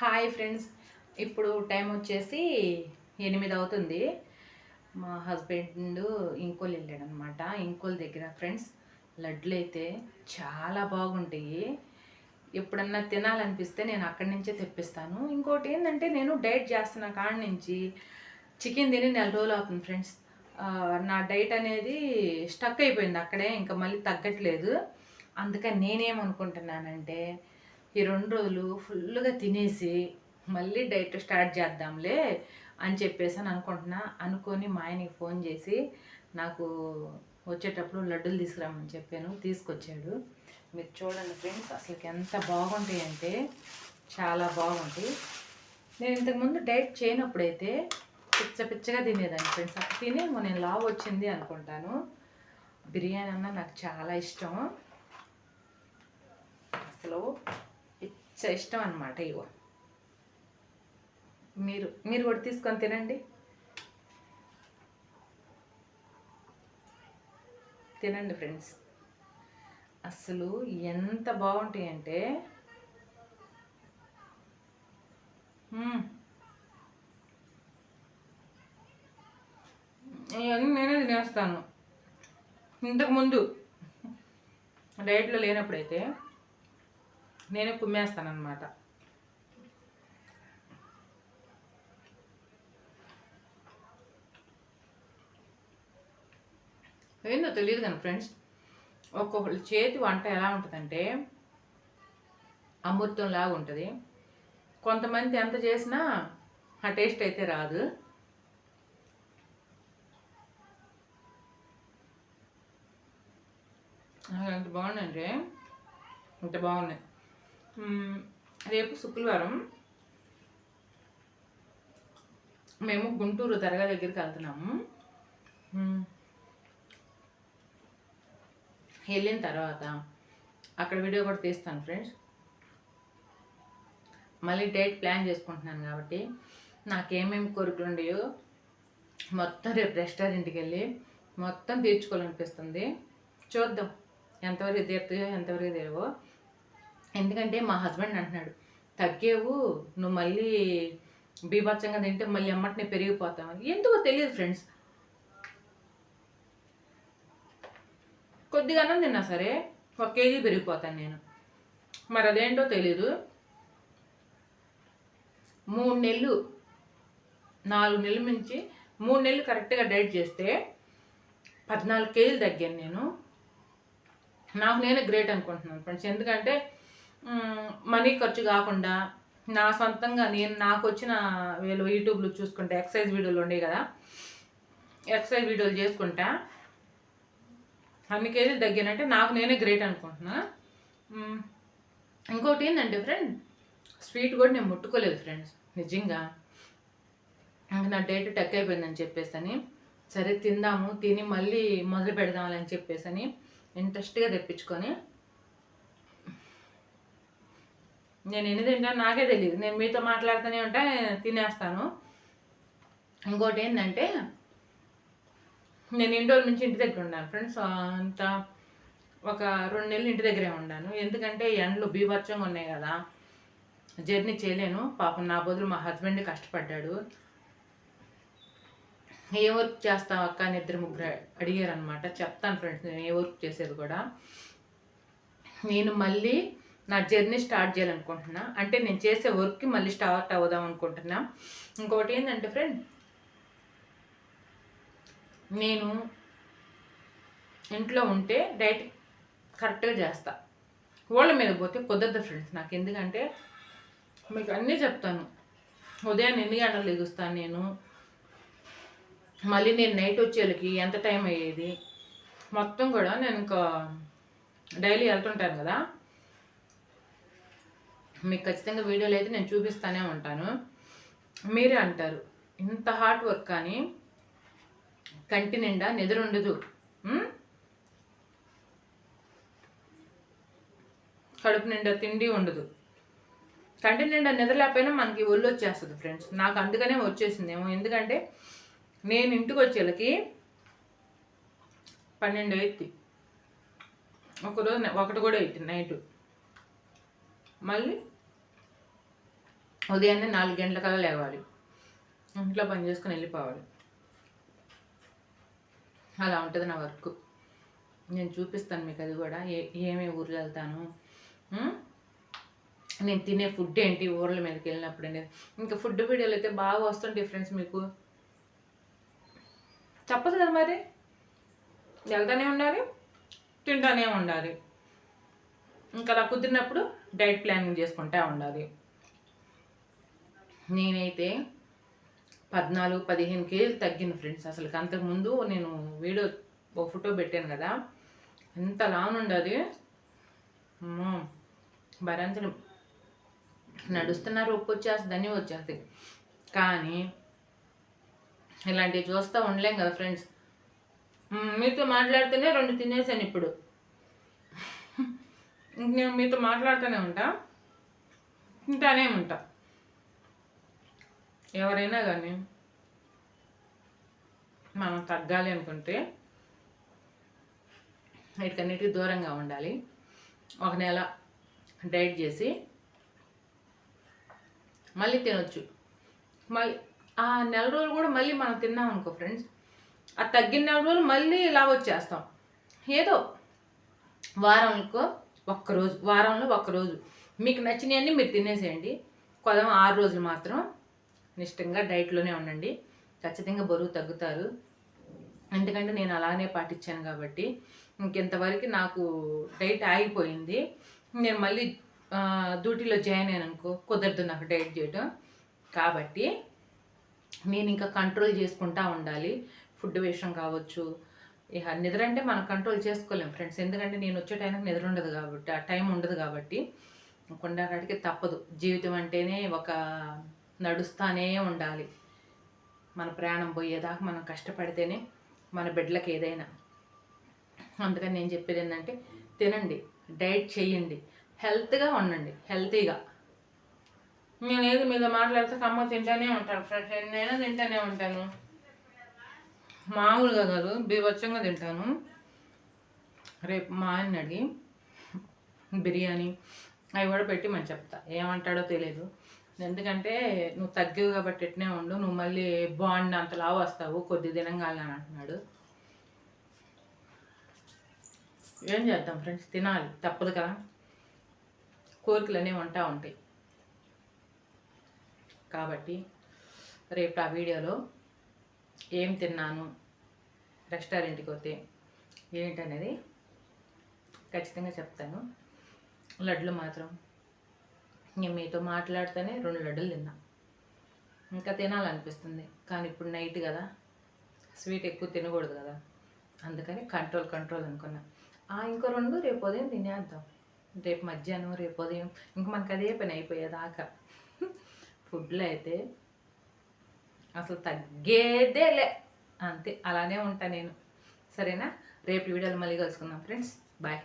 Hi friends. ఇప్పుడు time వచ్చేసి ఎనిమిది అవుతుంది. మా హస్బెండ్ ఇంకోలు వెళ్ళాడనమాట ఇంకోల దగ్గర ఫ్రెండ్స్ లడ్లు అయితే చాలా బాగుంటాయి. ఎప్పుడన్నా తినాలనిపిస్తే నేను అక్కడి నుంచే తెప్పిస్తాను. ఇంకోటి ఏంటంటే నేను డైట్ చేస్తున్న కాడ నుంచి చికెన్ తిని నెల రోజులు అవుతుంది ఫ్రెండ్స్. నా డైట్ అనేది స్టక్ అయిపోయింది అక్కడే ఇంకా మళ్ళీ తగ్గట్లేదు. అందుకని నేనేమనుకుంటున్నానంటే ఈ రెండు రోజులు ఫుల్గా తినేసి మళ్ళీ డైట్ స్టార్ట్ చేద్దాంలే అని చెప్పేసి అని అనుకుంటున్నా. అనుకొని మా ఆయనకి ఫోన్ చేసి నాకు వచ్చేటప్పుడు లడ్డూలు తీసుకురామని చెప్పాను. తీసుకొచ్చాడు. మీరు చూడండి ఫ్రెండ్స్ అసలుకి ఎంత బాగుంటాయి అంటే చాలా బాగుంటాయి. నేను ఇంతకుముందు డైట్ చేయనప్పుడైతే పిచ్చ పిచ్చగా తినేదాన్ని ఫ్రెండ్స్. అప్పుడు తినేమో నేను లావు వచ్చింది అనుకుంటాను. బిర్యానీ అన్న నాకు చాలా ఇష్టం. అసలు ఇష్టం అనమాట ఇగో మీరు మీరు కూడా తీసుకొని తినండి. తినండి ఫ్రెండ్స్. అసలు ఎంత బాగుంటాయి అంటే ఇవన్నీ నేనే తినేస్తాను. ఇంతకుముందు డైట్లో లేనప్పుడైతే నేనే కుమ్మేస్తానమాట ఏందో తెలియదు కానీ ఫ్రెండ్స్ ఒక్కొక్కరి చేతి వంట ఎలా ఉంటుందంటే అమృతం లాగా ఉంటుంది. కొంతమంది ఎంత చేసినా ఆ టేస్ట్ అయితే రాదు. ఎంత బాగుందంటే ఇంత బాగున్నాయి. రేపు శుక్రవారం మేము గుంటూరు దర్గా దగ్గరికి వెళ్తున్నాము. వెళ్ళిన తర్వాత అక్కడ వీడియో కూడా తీస్తాను ఫ్రెండ్స్. మళ్ళీ డేట్ ప్లాన్ చేసుకుంటున్నాను కాబట్టి నాకేమేమి కోరికలు ఉండయో మొత్తం రేపు రెస్టారెంట్కి వెళ్ళి మొత్తం తీర్చుకోవాలనిపిస్తుంది. చూద్దాం. ఎంతవరకు తీరుతాయో ఎంతవరకు తీరవో ఎందుకంటే మా హస్బెండ్ అంటున్నాడు తగ్గేవు నువ్వు మళ్ళీ బీభత్సంగా తింటే మళ్ళీ అమ్మటిని పెరిగిపోతావు. ఎందుకో తెలియదు ఫ్రెండ్స్. కొద్దిగా అన్నం తిన్నా సరే ఒక కేజీ పెరిగిపోతాను నేను. మరి అదేంటో తెలీదు. మూడు నెలలు నాలుగు నెలల నుంచి మూడు నెలలు కరెక్ట్గా డైట్ చేస్తే పద్నాలుగు కేజీలు తగ్గాను నేను. నాకు నేనే గ్రేట్ అనుకుంటున్నాను ఫ్రెండ్స్ ఎందుకంటే మనీ ఖర్చు కాకుండా నా సొంతంగా నేను నాకు వచ్చిన వీళ్ళు యూట్యూబ్లో చూసుకుంటే ఎక్సర్సైజ్ వీడియోలు ఉండేవి కదా. ఎక్సర్సైజ్ వీడియోలు చేసుకుంటా. అన్ని కేజీలు తగ్గానంటే నాకు నేనే గ్రేట్ అనుకుంటున్నా. ఇంకోటి ఏంటంటే ఫ్రెండ్ స్వీట్ కూడా నేను ముట్టుకోలేదు ఫ్రెండ్స్ నిజంగా. ఇంకా నా డేట్ టక్ అయిపోయిందని చెప్పేసి అని సరే తిందాము తిని మళ్ళీ మొదలు పెడదామని చెప్పేసి అని ఇంట్రెస్ట్గా తెప్పించుకొని నేను ఎన్ని తింటాను నాకే తెలియదు నేను మీతో మాట్లాడుతూనే ఉంటే తినేస్తాను. ఇంకోటి ఏంటంటే నేను ఇంటి నుంచి ఇంటి దగ్గర ఉన్నాను ఫ్రెండ్స్ అంత ఒక రెండు నెలలు ఇంటి దగ్గరే ఉన్నాను ఎందుకంటే ఎండలు బీభత్సంగా ఉన్నాయి కదా. జర్నీ చేయలేను. పాపం నా బదులు మా హస్బెండ్ కష్టపడ్డాడు. ఏ వర్క్ చేస్తావు అక్క అని ఇద్దరు ముగ్గురు అడిగారు అనమాట చెప్తాను ఫ్రెండ్స్ నేను ఏ వర్క్ చేసేది కూడా. నేను మళ్ళీ నా జర్నీ స్టార్ట్ చేయాలనుకుంటున్నా. అంటే నేను చేసే వర్క్కి మళ్ళీ స్టార్ట్ అవుదాం అనుకుంటున్నా. ఇంకోటి ఏంటంటే ఫ్రెండ్ నేను ఇంట్లో ఉంటే డైట్ కరెక్ట్గా చేస్తా. ఓళ్ళ మీద పోతే కుదరదు ఫ్రెండ్స్ నాకు. ఎందుకంటే మీకు అన్నీ చెప్తాను. ఉదయం ఎన్ని గంటలు ఎగుస్తాను నేను? మళ్ళీ నేను నైట్ వచ్చేళ్ళకి ఎంత టైం అయ్యేది? మొత్తం కూడా నేను ఇంకా డైలీ వెళ్తుంటాను కదా. మీకు ఖచ్చితంగా వీడియోలు అయితే నేను చూపిస్తూనే ఉంటాను. మీరే అంటారు ఇంత హార్డ్ వర్క్ కానీ కంటి నిండా నిద్రుండదు కడుపు నిండా తిండి ఉండదు. కంటి నిండా నిద్ర లేకపోయినా మనకి ఒళ్ళు వచ్చేస్తుంది ఫ్రెండ్స్. నాకు అందుకనే వచ్చేసిందేమో. ఎందుకంటే నేను ఇంటికి వచ్చేళ్ళకి పన్నెండు ఎత్తి ఒకరోజు ఒకటి కూడా ఎత్తి నైట్. మళ్ళీ ఉదయాన్నే నాలుగు గంటలకల్లా లేవాలి. ఇంట్లో పని చేసుకుని వెళ్ళిపోవాలి. అలా ఉంటుంది నా వర్క్. నేను చూపిస్తాను మీకు అది కూడా. ఏ ఏమేమి ఊర్లు వెళ్తాను? నేను తినే ఫుడ్ ఏంటి? ఊర్ల మీదకి వెళ్ళినప్పుడు అనేది ఇంకా ఫుడ్ వీడియోలు అయితే బాగా వస్తుంటాయి ఫ్రెండ్స్ మీకు. తప్పదు కదా మరి? వెళ్తానే ఉండాలి తింటానే ఉండాలి. ఇంకా అలా కుదిరినప్పుడు డైట్ ప్లానింగ్ చేసుకుంటా ఉండాలి. నేనైతే పద్నాలుగు పదిహేను కేజీలు తగ్గింది ఫ్రెండ్స్. అసలు అంతకుముందు నేను వీడియో ఒక ఫోటో పెట్టాను కదా. ఎంత లానుండది అమ్మో భరించడం నడుస్తున్నారు ఉప్పు వచ్చేస్తుంది కానీ ఇలాంటివి చూస్తూ ఉండలేం కదా ఫ్రెండ్స్. మీతో మాట్లాడితేనే రెండు తినేసాను ఇప్పుడు. నేను మీతో మాట్లాడుతూనే ఉంటా. తింటానే ఉంటా. ఎవరైనా కానీ మనం తగ్గాలి అనుకుంటే వీటికన్నిటికీ దూరంగా ఉండాలి. ఒక నెల డైట్ చేసి మళ్ళీ తినొచ్చు. మళ్ళీ ఆ నెల రోజులు కూడా మళ్ళీ మనం తిన్నాం అనుకో ఫ్రెండ్స్ ఆ తగ్గిన నెల రోజులు మళ్ళీ ఇలా వచ్చేస్తాం ఏదో వారంలో ఒక్కరోజు వారంలో ఒక్కరోజు మీకు నచ్చినవన్నీ మీరు తినేసేయండి. కొదం ఆరు రోజులు మాత్రం నిష్టంగా డైట్లోనే ఉండండి. ఖచ్చితంగా బరువు తగ్గుతారు. ఎందుకంటే నేను అలానే పాటించాను కాబట్టి ఇంకెంతవరకు నాకు డైట్ ఆగిపోయింది. నేను మళ్ళీ డ్యూటీలో జాయిన్ అయ్యాను అనుకో కుదరదు నాకు డైట్ చేయడం కాబట్టి నేను ఇంకా కంట్రోల్ చేసుకుంటా ఉండాలి. ఫుడ్ విషయం కావచ్చు. ఇక నిద్ర అంటే మనం కంట్రోల్ చేసుకోలేం ఫ్రెండ్స్ ఎందుకంటే నేను వచ్చే టైంకి నిద్ర ఉండదు కాబట్టి ఆ టైం ఉండదు కాబట్టి కొండకాడికి తప్పదు. జీవితం అంటేనే ఒక నడుస్తూనే ఉండాలి. మన ప్రాణం పోయేదాకా మనం కష్టపడితేనే మన బిడ్డలకు ఏదైనా. అందుకని నేను చెప్పేది ఏంటంటే తినండి డైట్ చేయండి హెల్త్గా ఉండండి హెల్తీగా. నేను ఏది మీద మాట్లాడితే కమ్మ తింటానే ఉంటాను ఫ్రెండ్స్. ఎన్నైనా తింటానే ఉంటాను. మామూలుగా కాదు బీభత్సంగా తింటాను. రేపు మా ఆయన అడిగి బిర్యానీ అవి కూడా పెట్టి మనం చెప్తా. ఏమంటాడో తెలియదు ఎందుకంటే నువ్వు తగ్గివు కాబట్టి ఎట్నే ఉండు నువ్వు మళ్ళీ బాండ్ అంత లావు వస్తావు కొద్ది దినంగాలని అని అంటున్నాడు. ఏం చేద్దాం ఫ్రెండ్స్ తినాలి. తప్పదు కదా. కోరికలు అనేవి ఉంటా ఉంటాయి. కాబట్టి రేపు ఆ వీడియోలో ఏం తిన్నాను రెస్టారెంట్కి పోతే ఏంటనేది ఖచ్చితంగా చెప్తాను. లడ్లు మాత్రం నేను మీతో మాట్లాడితేనే రెండు లడ్డలు తిన్నా. ఇంకా తినాలనిపిస్తుంది. కానీ ఇప్పుడు నైట్ కదా. స్వీట్ ఎక్కువ తినకూడదు కదా. అందుకని కంట్రోల్ కంట్రోల్ అనుకున్నా. ఆ ఇంకో రెండు రేపు ఉదయం తినేద్దాం. రేపు మధ్యాహ్నం రేపు ఉదయం. ఇంక మనకు అదే పని అయిపోయేదాకా. ఫుడ్లో అయితే అసలు తగ్గేదేలే అంతే అలానే ఉంటా నేను. సరేనా? రేపు వీడియోలు మళ్ళీ కలుసుకుందాం ఫ్రెండ్స్. బాయ్.